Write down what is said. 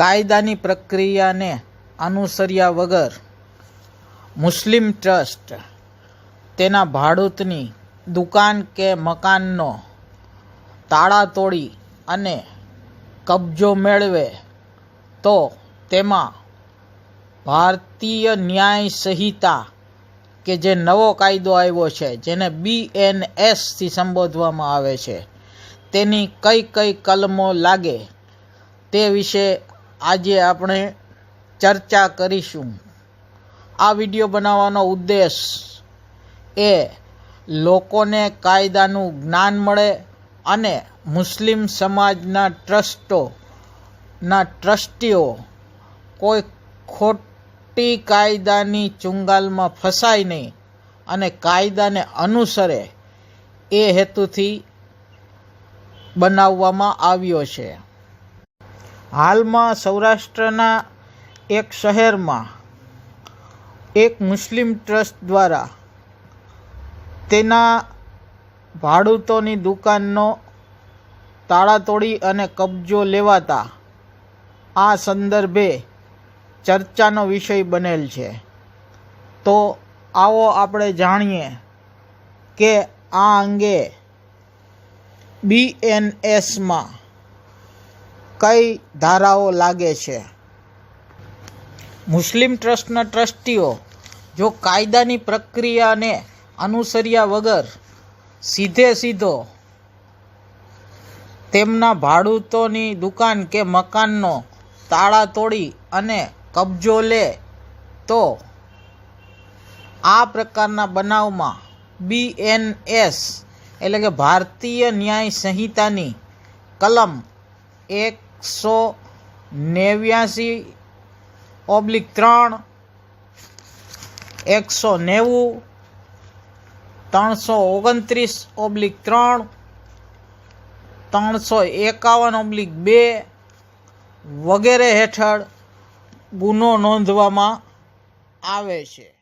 કાયદાની પ્રક્રિયાને અનુસર્યા વગર મુસ્લિમ ટ્રસ્ટ તેના ભાડૂતની દુકાન કે મકાનનો તાળા તોડી અને કબજો મેળવે તો તેમાં ભારતીય ન્યાય સંહિતા કે જે નવો કાયદો આવ્યો છે, જેને બી એન એસથી સંબોધવામાં આવે છે, તેની કઈ કઈ કલમો લાગે તે વિશે આજે આપણે ચર્ચા કરીશું. આ વીડિયો બનાવવાનો ઉદ્દેશ એ લોકોને કાયદાનું જ્ઞાન મળે અને મુસ્લિમ સમાજના ટ્રસ્ટોના ટ્રસ્ટીઓ કોઈ ખોટી કાયદાની ચુંગાલમાં ફસાય નહીં અને કાયદાને અનુસરે એ હેતુથી બનાવવામાં આવ્યો છે. હાલમાં સૌરાષ્ટ્રના એક શહેરમાં એક મુસ્લિમ ટ્રસ્ટ દ્વારા તેના ભાડૂતોની દુકાનનો તાળા તોડી અને કબજો લેવાતા આ સંદર્ભે ચર્ચાનો વિષય બનેલ છે. તો આવો આપણે જાણીએ કે આ અંગે બીએનએસમાં કઈ ધારાઓ લાગે છે? મુસ્લિમ ટ્રસ્ટના ટ્રસ્ટીઓ, જો કાયદાની પ્રક્રિયાને અનુસર્યા વગર સીધે સીધો તેમના ભાડૂતોની દુકાન કે મકાનનો તાળા તોડી અને કબજો લે, તો આ પ્રકારના બનાવમાં બીએનએસ એટલે કે ભારતીય ન્યાય સંહિતાની કલમ એકસો નેવ્યાસી ઓબ્લિક ત્રણ, એકસો નેવું, ત્રણસો ઓગણત્રીસ ઓબ્લિક ત્રણ, ત્રણસો એકાવન ઓબ્લિક બે વગેરે હેઠળ ગુનો નોંધવામાં આવે છે.